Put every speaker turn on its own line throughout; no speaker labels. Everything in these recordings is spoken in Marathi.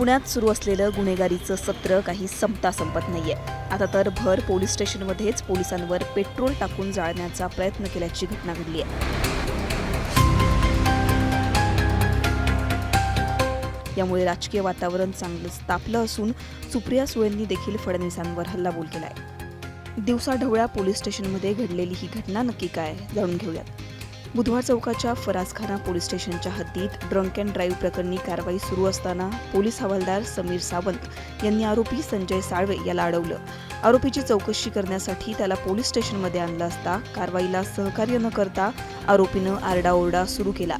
पुण्यात सुरू असलेलं गुन्हेगारीचं सत्र काही संपता संपत नाहीये. आता तर भर पोलीस स्टेशनमध्येच पोलिसांवर पेट्रोल टाकून जाळण्याचा प्रयत्न केल्याची घटना घडली आहे यामुळे राजकीय वातावरण चांगलंच तापलं असून सुप्रिया सुळेंनी देखील फडणवीसांवर हल्लाबोल केलाय. दिवसाढवळ्या पोलीस स्टेशनमध्ये घडलेली ही घटना नक्की काय जाणून घेऊयात. बुधवार चौकाच्या फराजखाना पोलीस स्टेशनच्या हद्दीत ड्रंक अँड ड्राईव्ह प्रकरणी कारवाई सुरू असताना पोलीस हवालदार समीर सावंत यांनी आरोपी संजय साळवे याला अडवलं. आरोपीची चौकशी करण्यासाठी त्याला पोलीस स्टेशनमध्ये आणलं असता कारवाईला सहकार्य न करता आरोपीनं आरडाओरडा सुरू केला.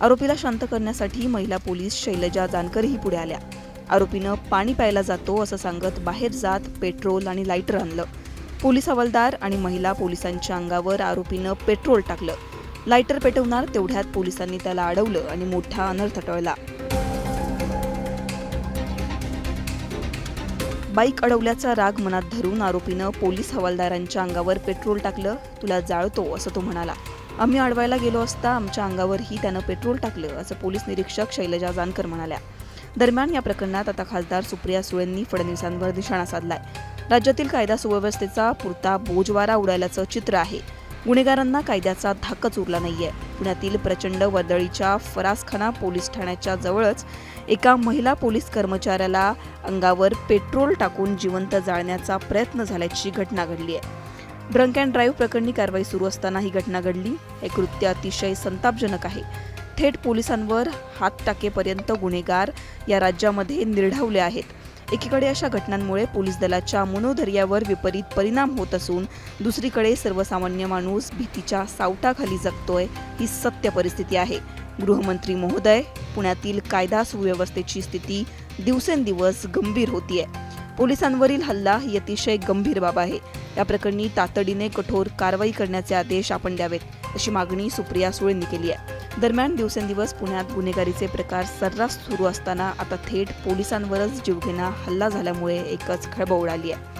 आरोपीला शांत करण्यासाठी महिला पोलीस शैलजा जानकरही पुढे आल्या. आरोपीनं पाणी प्यायला जातो असं सांगत बाहेर जात पेट्रोल आणि लायटर आणलं. पोलीस हवालदार आणि महिला पोलिसांच्या अंगावर आरोपीनं पेट्रोल टाकलं. लायटर पेटवणार तेवढ्यात पोलिसांनी त्याला अडवलं आणि मोठा अनर्थ टळला. बाईक अडवल्याचा राग मनात धरून आरोपीनं पोलीस हवालदारांच्या अंगावर पेट्रोल टाकलं तुला जाळतो असं तो म्हणाला. आम्ही अडवायला गेलो असता आमच्या अंगावरही त्यानं पेट्रोल टाकलं असं पोलीस निरीक्षक शैलजा जानकर म्हणाल्या. दरम्यान या प्रकरणात आता खासदार सुप्रिया सुळेंनी फडणवीसांवर निशाणा साधलाय. राज्यातील कायदा सुव्यवस्थेचा पुरता बोजवारा उडाल्याचं चित्र आहे. गुन्हेगारांना कायद्याचा धाकच उरला नाहीये. पुण्यातील प्रचंड वर्दळीच्या फरासखाना पोलीस ठाण्याच्या जवळच एका महिला पोलीस कर्मचाऱ्याला अंगावर पेट्रोल टाकून जिवंत जाळण्याचा प्रयत्न झाल्याची घटना घडली आहे. ड्रंक अँड ड्राईव्ह प्रकरणी कारवाई सुरू असताना ही घटना घडली. हे कृत्य अतिशय संतापजनक आहे. थेट पोलिसांवर हात टाकेपर्यंत गुन्हेगार या राज्यामध्ये निर्ढावले आहेत. एकीकडे अशा घटनांमुळे पोलीस दलाच्या मनोधैर्यावर विपरीत परिणाम होत असून दुसरीकडे सर्वसामान्य माणूस भीतीच्या सावटाखाली जगतोय ही सत्य परिस्थिती आहे. गृहमंत्री महोदय पुण्यातील कायदा सुव्यवस्थेची स्थिती दिवसेंदिवस गंभीर होतीये. पोलिसांवरील हल्ला ही अतिशय गंभीर बाब आहे. या प्रकरणी तातडीने कठोर कारवाई करण्याचे आदेश आपण द्यावेत अशी मागणी सुप्रिया सुळेंनी केली आहे. दरम्यान दिवसेंदिवस पुण्यात गुन्हेगारीचे प्रकार सर्रास सुरू असताना आता थेट पोलिसांवरच जीवघेणा हल्ला झाल्यामुळे एकच खळबळ उडाली आहे.